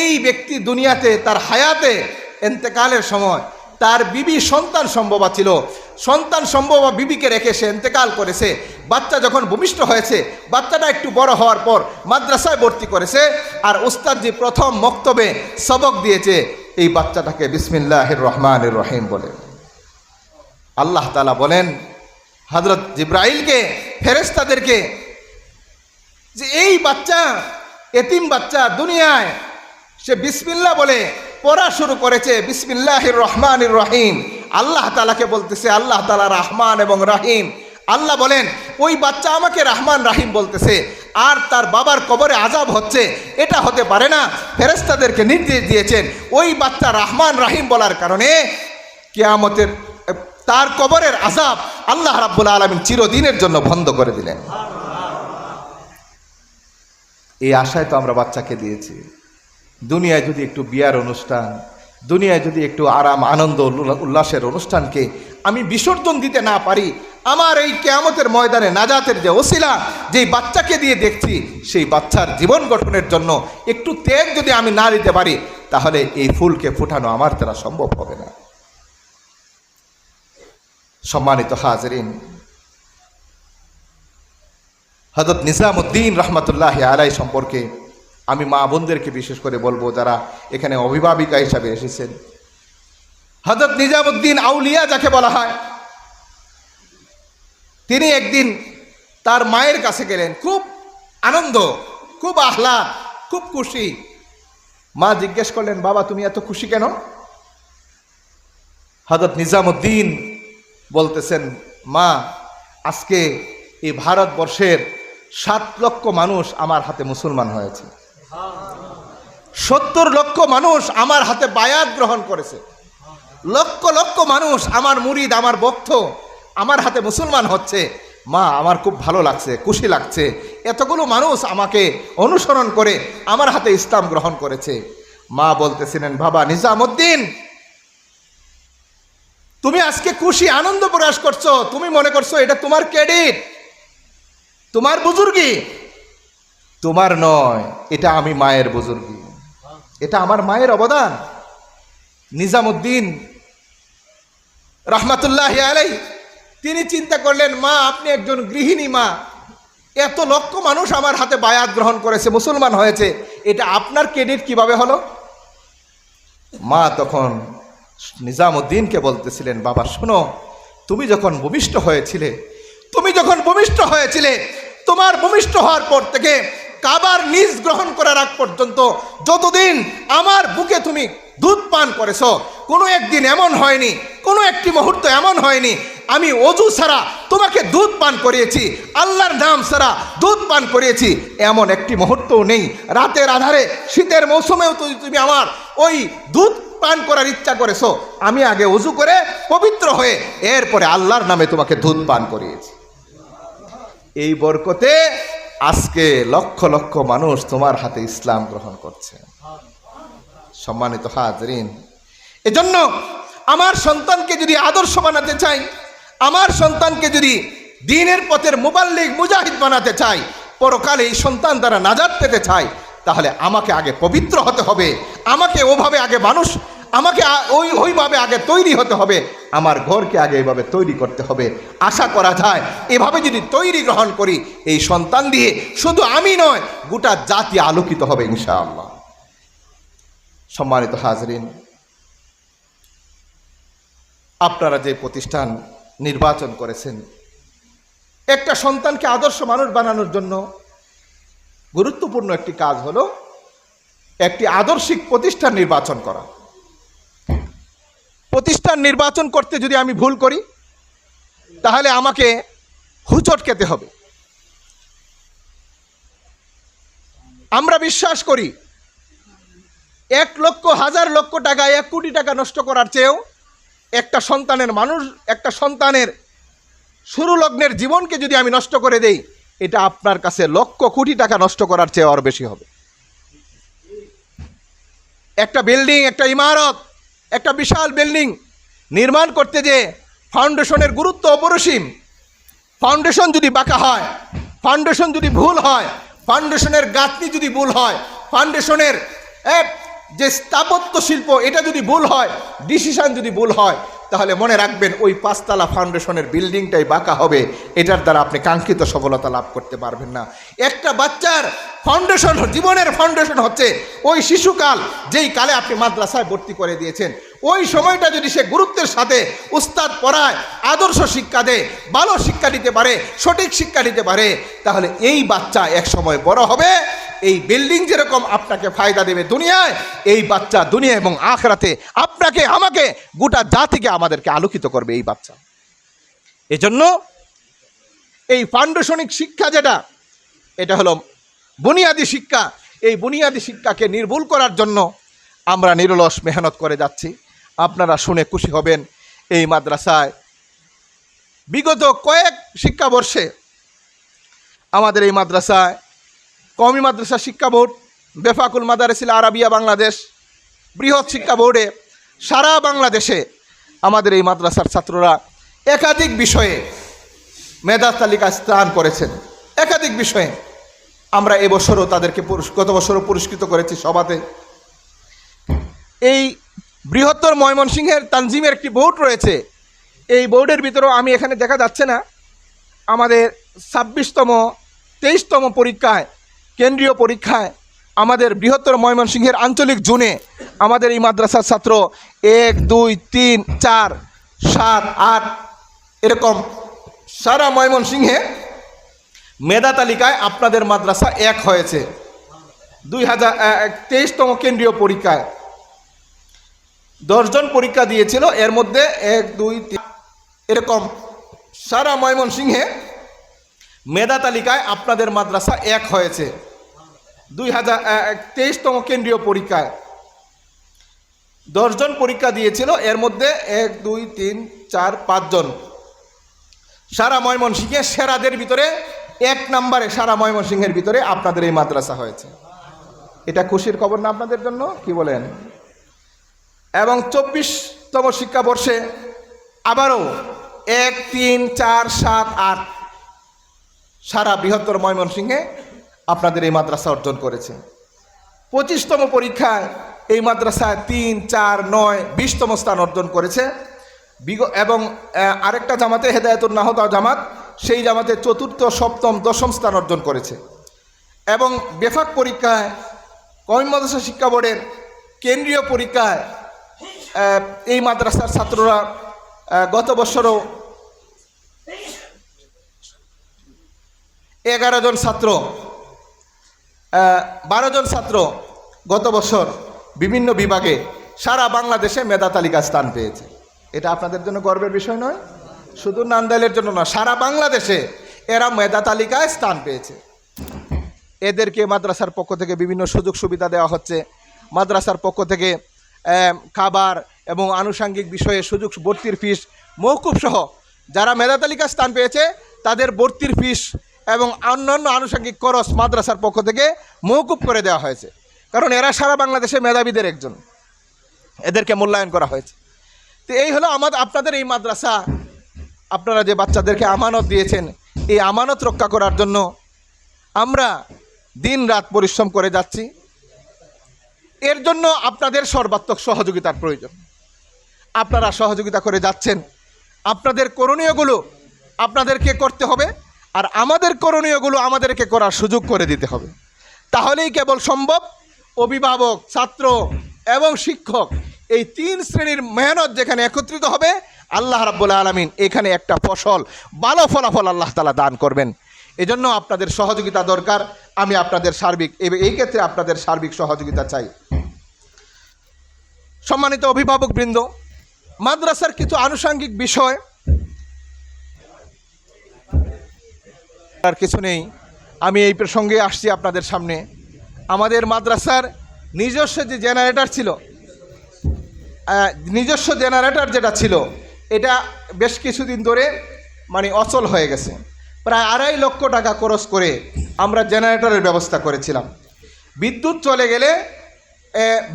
এই ব্যক্তি দুনিয়াতে, তার হায়াতে এন্তেকালের সময়, তার বিবি সন্তান সম্ভব ছিল। সন্তান সম্ভব বিবিকে রেখে সে এন্তেকাল করেছে। বাচ্চা যখন ভূমিষ্ঠ হয়েছে, বাচ্চাটা একটু বড় হওয়ার পর মাদ্রাসায় ভর্তি করেছে আর উস্তাদজি প্রথম মক্তবে সবক দিয়েছে। এই বাচ্চাটাকে বিসমিল্লাহ রহমান রহিম বলে। আল্লাহ তালা বলেন হজরত জিব্রাইলকে ফেরেস্তাদেরকে যে এই বাচ্চা, এতিম বাচ্চা দুনিয়ায় সে বিসমিল্লা বলে, পড়া শুরু করেছে বিসমিল্লাহ রহমান রহিম। আল্লাহ তালাকে বলতেছে, আল্লাহ তালা রহমান এবং রাহিম। আল্লাহ বলেন, ওই বাচ্চা আমাকে রহমান রাহিম বলতেছে, আর তার বাবার কবরে আজাব হচ্ছে, এটা হতে পারে না। ফেরেস্তাদেরকে নির্দেশ দিয়েছেন, ওই বাচ্চা রহমান রাহিম বলার কারণে কেয়ামতের, তার কবরের আজাব আল্লাহ রাব্বুল আলমিন চিরদিনের জন্য বন্ধ করে দিলেন। এই আশায় তো আমরা বাচ্চাকে দিয়েছি। দুনিয়ায় যদি একটু বিয়ার অনুষ্ঠান, দুনিয়ায় যদি একটু আরাম, আনন্দ উল্লাসের অনুষ্ঠানকে আমি বিসর্জন দিতে না পারি, আমার এই কেয়ামতের ময়দানে নাজাতের যে ওসিলা, যেই বাচ্চাকে দিয়ে দেখছি, সেই বাচ্চার জীবন গঠনের জন্য একটু তেজ যদি আমি না দিতে পারি, তাহলে এই ফুলকে ফুটানো আমার দ্বারা সম্ভব হবে না। সম্মানিত হাজরিন হজরত নিজামুদ্দিন রহমতুল্লাহ আলাই সম্পর্কে আমি মা বোনদেরকে বিশেষ করে বলব যারা এখানে অভিভাবিকা হিসাবে এসেছেন। হজরত নিজামুদ্দিন আউলিয়া যাকে বলা হয়, তিনি একদিন তার মায়ের কাছে গেলেন। খুব আনন্দ, খুব আহ্লাদ, খুব খুশি। মা জিজ্ঞেস করলেন, বাবা, তুমি এত খুশি কেন? হজরত নিজামুদ্দিন বলতেছেন, মা, আজকে এই ভারতবর্ষের সাত লক্ষ মানুষ আমার হাতে মুসলমান হয়েছে। সত্তর লক্ষ মানুষ আমার হাতে বায়াত গ্রহণ করেছে। লক্ষ লক্ষ মানুষ আমার মুরিদ, আমার বক্ত, আমার হাতে মুসলমান হচ্ছে। মা, আমার খুব ভালো লাগছে, খুশি লাগছে। এতগুলো মানুষ আমাকে অনুসরণ করে আমার হাতে ইসলাম গ্রহণ করেছে। মা বলতেছিলেন, বাবা, নিজামুদ্দিন, তুমি আজকে খুশি, আনন্দ প্রকাশ করছ। তুমি মনে করছ এটা তোমার ক্রেডিট। তোমার বুজুর্গি তোমার নয়, এটা আমি মায়ের বুজুর্গি। এটা আমার মায়ের অবদান। নিজামুদ্দিন রহমাতুল্লাহ আলাই তিনি চিন্তা করলেন, মা, আপনি একজন গৃহিণী, মা। এত লক্ষ মানুষ আমার হাতে বায়াত গ্রহণ করেছে, মুসলমান হয়েছে। এটা আপনার ক্রেডিট কীভাবে হলো? মা তখন নিজামুদ্দিনকে বলতেছিলেন, বাবা, শোনো, তুমি যখন ভূমিষ্ঠ হয়েছিলে, তুমি যখন ভূমিষ্ঠ হয়েছিলে, তোমার ভূমিষ্ঠ হওয়ার পর থেকে কাবার নিজ গ্রহণ করার আগ পর্যন্ত যতদিন আমার বুকে তুমি দুধ পান করেছ, কোনো একদিন এমন হয়নি, কোনো একটি মুহূর্ত এমন হয়নি, আমি অজু ছাড়া তোমাকে দুধ পান করিয়েছি, আল্লাহর নাম ছাড়া দুধ পান করিয়েছি, এমন একটি মুহূর্তও নেই। রাতের আধারে, শীতের মৌসুমেও তুমি আমার ওই দুধ পান করার ইচ্ছা করেছ। আমি আগে উজু করে পবিত্র হয়ে এরপরে আল্লাহর নামে তোমাকে দুধ পান করিয়েছি। এই বরকতে আজকে লক্ষ লক্ষ মানুষ তোমার হাতে ইসলাম গ্রহণ করছে। সম্মানিত হাজরিন, এজন্য আমার সন্তানকে যদি আদর্শ বানাতে চাই, আমার সন্তানকে যদি দিনের পথের মোবাল্লিক মুজাহিদ বানাতে চাই, পরকালে এই সন্তান দ্বারা নাজাদ পেতে চাই, তাহলে আমাকে আগে পবিত্র হতে হবে, আমাকে ওভাবে আগে মানুষ আমাকে ওই ওইভাবে আগে তৈরি হতে হবে। আমার ঘরকে আগে এইভাবে তৈরি করতে হবে। আশা করা যায়, এভাবে যদি তৈরি গ্রহণ করি, এই সন্তান দিয়ে শুধু আমি নয়, গোটা জাতি আলোকিত হবে ইনশাআল্লাহ। সম্মানিত হাজরিন, আপনারা যে প্রতিষ্ঠান নির্বাচন করেছেন, একটা সন্তানকে আদর্শ মানুষ বানানোর জন্য গুরুত্বপূর্ণ একটি কাজ হলো একটি আদর্শিক প্রতিষ্ঠান নির্বাচন করা। প্রতিষ্ঠান নির্বাচন করতে যদি আমি ভুল করি, তাহলে আমাকে হুচট খেতে হবে। আমরা বিশ্বাস করি, এক লক্ষ, হাজার লক্ষ টাকা এক কোটি টাকা নষ্ট করার চেয়েও একটা সন্তানের মানুষ, একটা সন্তানের শুরু লগ্নের জীবনকে যদি আমি নষ্ট করে দেই, এটা আপনার কাছে লক্ষ কোটি টাকা নষ্ট করার চেয়ে আরও বেশি হবে। একটা বিল্ডিং, একটা ইমারত একটা বিশাল বিল্ডিং নির্মাণ করতে যে ফাউন্ডেশনের গুরুত্ব অপরসীম। ফাউন্ডেশন যদি বাঁকা হয়, ফাউন্ডেশন যদি ভুল হয়, ফাউন্ডেশনের গাঁথনি যদি ভুল হয়, ফাউন্ডেশনের যে স্থাপত্য শিল্প, এটা যদি ভুল হয়, ডিসিশান যদি ভুল হয় তাহলে মনে রাখবেন ওই পাঁচতলা ফাউন্ডেশনের বিল্ডিংটাই বাঁকা হবে। এটার দ্বারা আপনি কাঙ্ক্ষিত সফলতা লাভ করতে পারবেন না। একটা বাচ্চার ফাউন্ডেশন, জীবনের ফাউন্ডেশন হচ্ছে ওই শিশুকাল, যেই কালে আপনি মাদ্রাসায় ভর্তি করে দিয়েছেন। ওই সময়টা যদি সে গুরুত্বের সাথে উস্তাদ পড়ায়, আদর্শ শিক্ষা দেয়, ভালো শিক্ষা দিতে পারে, সঠিক শিক্ষা দিতে পারে, তাহলে এই বাচ্চা এক সময় বড় হবে। এই বিল্ডিং যেরকম আপনাকে ফায়দা দেবে দুনিয়ায়, এই বাচ্চা দুনিয়া এবং আখরাতে আপনাকে, আমাকে গোটা জাতিকে আমাদেরকে আলোকিত করবে এই বাচ্চা। এজন্য এই ফাউন্ডেশনিক শিক্ষা যেটা, এটা হলো বুনিয়াদি শিক্ষা। এই বুনিয়াদি শিক্ষাকে নির্ভুল করার জন্য আমরা নিরলস মেহনত করে যাচ্ছি। আপনারা শুনে খুশি হবেন এই মাদ্রাসায়। বিগত কয়েক শিক্ষাবর্ষে আমাদের এই মাদ্রাসায় কওমি মাদ্রাসা শিক্ষা বোর্ড, বেফাকুল মাদারেসিল আরাবিয়া বাংলাদেশ বৃহৎ শিক্ষা বোর্ডে সারা বাংলাদেশে আমাদের এই মাদ্রাসার ছাত্ররা একাধিক বিষয়ে মেধা তালিকা স্থান করেছেন। একাধিক বিষয়ে। আমরা এবছরও তাদেরকে গত বছরও পুরস্কৃত করেছি সভাতে। এই বৃহত্তর ময়মনসিংহের তানজিমের একটি বোর্ড রয়েছে। এই বোর্ডের ভিতরেও আমি এখানে দেখা যাচ্ছে না। আমাদের ছাব্বিশতম, তেইশতম পরীক্ষায়, কেন্দ্রীয় পরীক্ষায় আমাদের বৃহত্তর ময়মনসিংহের আঞ্চলিক জোনে আমাদের এই মাদ্রাসার ছাত্র এক, দুই, তিন, চার, সাত, আট, এরকম সারা ময়মনসিংহে মেধা তালিকায় আপনাদের মাদ্রাসা এক হয়েছে। দুই হাজার তেইশতম কেন্দ্রীয় পরীক্ষায় দশজন পরীক্ষা দিয়েছিল, এর মধ্যে এক, দুই, তিন, এরকম সারা ময়মনসিংহে মেধা তালিকায় আপনাদের মাদ্রাসা এক হয়েছে। দুই হাজার তেইশতম কেন্দ্রীয় পরীক্ষায়। দশজন পরীক্ষা দিয়েছিল, এর মধ্যে এক, দুই, তিন, চার, পাঁচজন। সারা ময়মনসিংহে সেরাদের ভিতরে এক নম্বরে সারা ময়মনসিংহের ভিতরে আপনাদের এই মাদ্রাসা হয়েছে। এটা খুশির খবর না আপনাদের জন্য? কি বলেন? এবং চব্বিশতম শিক্ষাবর্ষে আবারও এক, তিন, চার, সাত, আট, সারা বৃহত্তর ময়মনসিংহে আপনাদের এই মাদ্রাসা অর্জন করেছে। পঁচিশতম পরীক্ষায় এই মাদ্রাসায় তিন, চার, নয়, বিশতম স্থান অর্জন করেছে। বিগ এবং আরেকটা জামাতে হেদায়তুল নাহদা জামাত, সেই জামাতে চতুর্থ, সপ্তম, দশম স্থান অর্জন করেছে। এবং বেফাক পরীক্ষায় কমি মাদ্রাসা শিক্ষা বোর্ডের কেন্দ্রীয় পরীক্ষায় এই মাদ্রাসার ছাত্ররা গত বছরও এগারো জন ছাত্র বারো জন ছাত্র গত বছর বিভিন্ন বিভাগে সারা বাংলাদেশে মেধা তালিকা স্থান পেয়েছে। এটা আপনাদের জন্য গর্বের বিষয় নয়, শুধু নান্দাইলের জন্য না সারা বাংলাদেশে এরা মেধা তালিকায় স্থান পেয়েছে। এদেরকে মাদ্রাসার পক্ষ থেকে বিভিন্ন সুযোগ সুবিধা দেওয়া হচ্ছে। মাদ্রাসার পক্ষ থেকে খাবার এবং আনুষাঙ্গিক বিষয়ে সুযোগ ভর্তির ফিস মৌকুব সহ যারা মেধা তালিকা স্থান পেয়েছে, তাদের ভর্তির ফিস এবং অন্যান্য আনুষাঙ্গিক খরচ মাদ্রাসার পক্ষ থেকে মৌকুব করে দেওয়া হয়েছে। কারণ এরা সারা বাংলাদেশে মেধাবীদের একজন। এদেরকে মূল্যায়ন করা হয়েছে। তো এই হলো আমাদের আপনাদের এই মাদ্রাসা। আপনারা যে বাচ্চাদেরকে আমানত দিয়েছেন, এই আমানত রক্ষা করার জন্য আমরা দিন রাত পরিশ্রম করে যাচ্ছি। এর জন্য আপনাদের সর্বাত্মক সহযোগিতার প্রয়োজন। আপনারা সহযোগিতা করে যাচ্ছেন। আপনাদের করণীয়গুলো আপনাদেরকে করতে হবে। আর আমাদের করণীয়গুলো আমাদেরকে করার সুযোগ করে দিতে হবে। তাহলেই কেবল সম্ভব, অভিভাবক, ছাত্র এবং শিক্ষক, এই তিন শ্রেণির মেহনত যেখানে একত্রিত হবে, আল্লাহ রাব্বুল আলমিন এখানে একটা ফসল, ভালো ফলাফল আল্লাহ তালা দান করবেন। এজন্য আপনাদের সহযোগিতা দরকার, আমি আপনাদের সার্বিক এই- ক্ষেত্রে আপনাদের সার্বিক সহযোগিতা চাই। সম্মানিত অভিভাবক বৃন্দ মাদ্রাসার কিছু আনুষাঙ্গিক বিষয় আর কিছু নেই। আমি এই প্রসঙ্গে আসছি আপনাদের সামনে। আমাদের মাদ্রাসার নিজস্ব যে জেনারেটর ছিল নিজস্ব জেনারেটর যেটা ছিল, এটা বেশ কিছুদিন ধরে মানে অচল হয়ে গেছে। প্রায় আড়াই লক্ষ টাকা খরচ করে আমরা জেনারেটরের ব্যবস্থা করেছিলাম। বিদ্যুৎ চলে গেলে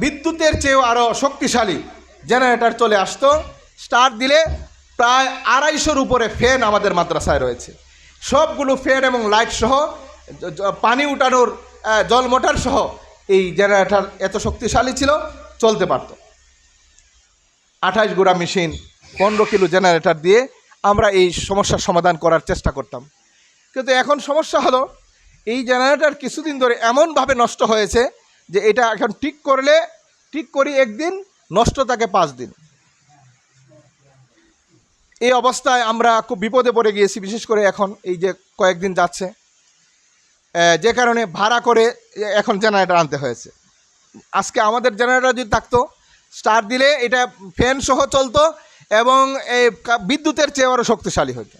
বিদ্যুতের চেয়েও আরও শক্তিশালী জেনারেটর চলে আসতো। স্টার্ট দিলে প্রায় আড়াইশোর উপরে ফ্যান আমাদের মাদ্রাসায় রয়েছে। সবগুলো ফ্যান এবং লাইট সহ পানি উঠানোর জল মোটর সহ এই জেনারেটার এত শক্তিশালী ছিল, চলতে পারত। আঠাইশ গোড়া মেশিন, পনেরো কিলো জেনারেটর দিয়ে আমরা এই সমস্যার সমাধান করার চেষ্টা করতাম। কিন্তু এখন সমস্যা হলো, এই জেনারেটার কিছুদিন ধরে এমনভাবে নষ্ট হয়েছে যে এটা এখন ঠিক করলে, ঠিক করি একদিন, নষ্ট থাকে পাঁচ দিন। এই অবস্থায় আমরা খুব বিপদে পড়ে গিয়েছি, বিশেষ করে এখন এই যে কয়েকদিন যাচ্ছে। যে কারণে ভাড়া করে এখন জেনারেটর আনতে হয়েছে। আজকে আমাদের জেনারেটর যদি থাকতো, স্টার দিলে এটা ফ্যান সহ চলতো এবং এই বিদ্যুতের চেয়ে আরও শক্তিশালী হতো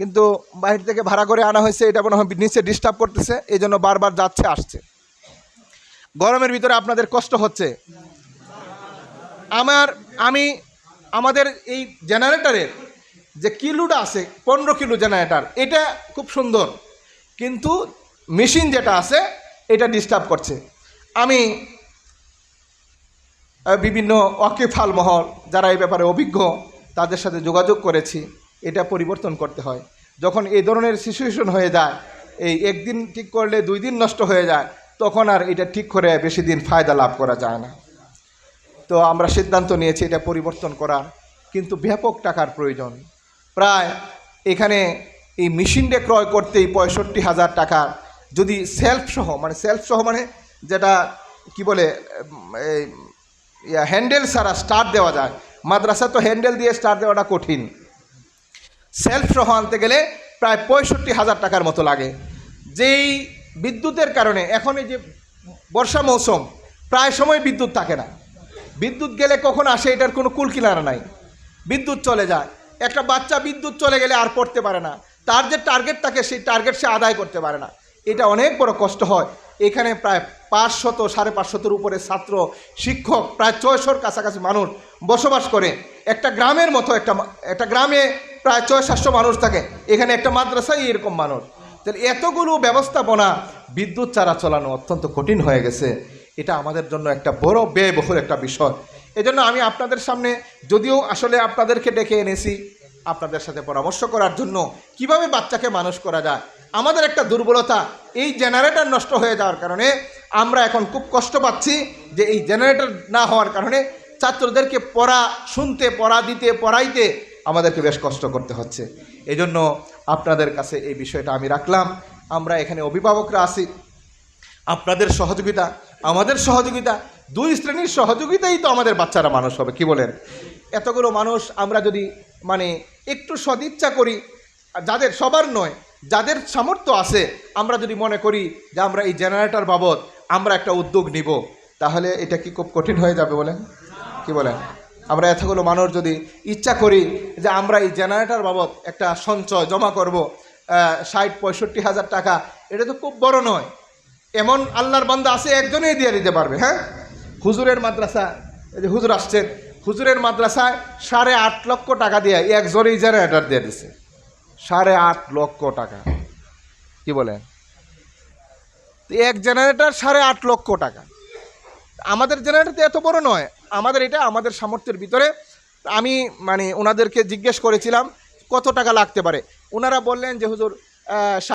কিন্তু বাইরে থেকে ভাড়া করে আনা হয়েছে, এটা মনে হয় নিচে ডিস্টার্ব করতেছে এই জন্য বারবার যাচ্ছে, আসছে। গরমের ভিতরে আপনাদের কষ্ট হচ্ছে। আমার, আমি আমাদের এই জেনারেটারের যে কিলোটা আছে, পনেরো কিলো জেনারেটার, এটা খুব সুন্দর। কিন্তু মেশিন যেটা আছে, এটা ডিস্টার্ব করছে। আমি বিভিন্ন ওয়াকিফাল মহল, যারা এই ব্যাপারে অভিজ্ঞ, তাদের সাথে যোগাযোগ করেছি। এটা পরিবর্তন করতে হয়। যখন এই ধরনের সিচুয়েশন হয়ে যায়, এই একদিন ঠিক করলে দুই দিন নষ্ট হয়ে যায়, তখন আর এটা ঠিক করে বেশি দিন ফায়দা লাভ করা যায় না। তো আমরা সিদ্ধান্ত নিয়েছি এটা পরিবর্তন করার, কিন্তু ব্যাপক টাকার প্রয়োজন। প্রায় এখানে এই মেশিনটা ক্রয় করতেই পঁয়ষট্টি হাজার টাকা। যদি সেলফ সহ মানে সেলফ সহ মানে যেটা কি বলে, এই হ্যান্ডেল ছাড়া স্টার্ট দেওয়া যায়। মাদ্রাসা তো হ্যান্ডেল দিয়ে স্টার্ট দেওয়াটা কঠিন। সেলফ সহ আনতে গেলে প্রায় পঁয়ষট্টি হাজার টাকার মতো লাগে। যেই বিদ্যুতের কারণে এখন এই যে বর্ষা মৌসুম, প্রায় সময় বিদ্যুৎ থাকে না। বিদ্যুৎ গেলে কখন আসে এটার কোনো কুল কিনারা নাই। বিদ্যুৎ চলে যায়। একটা বাচ্চা বিদ্যুৎ চলে গেলে আর পড়তে পারে না। তার যে টার্গেট থাকে সেই টার্গেট সে আদায় করতে পারে না। এটা অনেক বড় কষ্ট হয়। এখানে প্রায় পাঁচশত, সাড়ে পাঁচশতর উপরে ছাত্র, শিক্ষক, প্রায় ছয়শোর কাছাকাছি মানুষ বসবাস করে। একটা গ্রামের মতো একটা একটা গ্রামে প্রায় ছয়, সাতশো মানুষ থাকে। এখানে একটা মাদ্রাসায় এরকম মানুষ। তাহলে এতগুলো ব্যবস্থাপনা বিদ্যুৎ চারা চালানো অত্যন্ত কঠিন হয়ে গেছে। এটা আমাদের জন্য একটা বড় ব্যয়বহুল একটা বিষয়। এজন্য আমি আপনাদের সামনে যদিও আসলে আপনাদেরকে ডেকে এনেছি আপনাদের সাথে পরামর্শ করার জন্য, কীভাবে বাচ্চাকে মানুষ করা যায়। আমাদের একটা দুর্বলতা, এই জেনারেটর নষ্ট হয়ে যাওয়ার কারণে আমরা এখন খুব কষ্ট পাচ্ছি যে এই জেনারেটর না হওয়ার কারণে ছাত্রদেরকে পড়া, শুনতে, পড়া, দিতে, পড়াইতে আমাদেরকে বেশ কষ্ট করতে হচ্ছে। এজন্য আপনাদের কাছে এই বিষয়টা আমি রাখলাম। আমরা এখানে অভিভাবকরা আছি। আপনাদের সহযোগিতা আমাদের সহযোগিতা, দুই শ্রেণির সহযোগিতাই তো আমাদের বাচ্চারা মানুষ হবে, কি বলেন? এতগুলো মানুষ আমরা যদি মানে একটু সদিচ্ছা করি, যাদের সবার নয়, যাদের সামর্থ্য আছে, আমরা যদি মনে করি যে আমরা এই জেনারেটর বাবদ আমরা একটা উদ্যোগ নিব, তাহলে এটা কি খুব কঠিন হয়ে যাবে বলেন? কি বলেন? আমরা এতগুলো মানুষ যদি ইচ্ছা করি যে আমরা এই জেনারেটর বাবদ একটা সঞ্চয় জমা করব ষাট পঁয়ষট্টি হাজার টাকা, এটা তো খুব বড় নয়। এমন আল্লাহর বান্দা আছে, একজনেই দিয়ে দিতে পারবে হ্যাঁ? হুজুরের মাদ্রাসা, এই যে হুজুর আসছেন, হুজুরের মাদ্রাসায় সাড়ে আট লক্ষ টাকা দিয়ে একজনেই জেনারেটর দিয়ে দিছে। সাড়ে আট লক্ষ টাকা। কি বলেন? এক জেনারেটার সাড়ে আট লক্ষ টাকা। আমাদের জেনারেটার তো এত বড় নয়, আমাদের এটা আমাদের সামর্থ্যের ভিতরে। আমি মানে ওনাদেরকে জিজ্ঞেস করেছিলাম, কত টাকা লাগতে পারে? ওনারা বললেন যে, হুজুর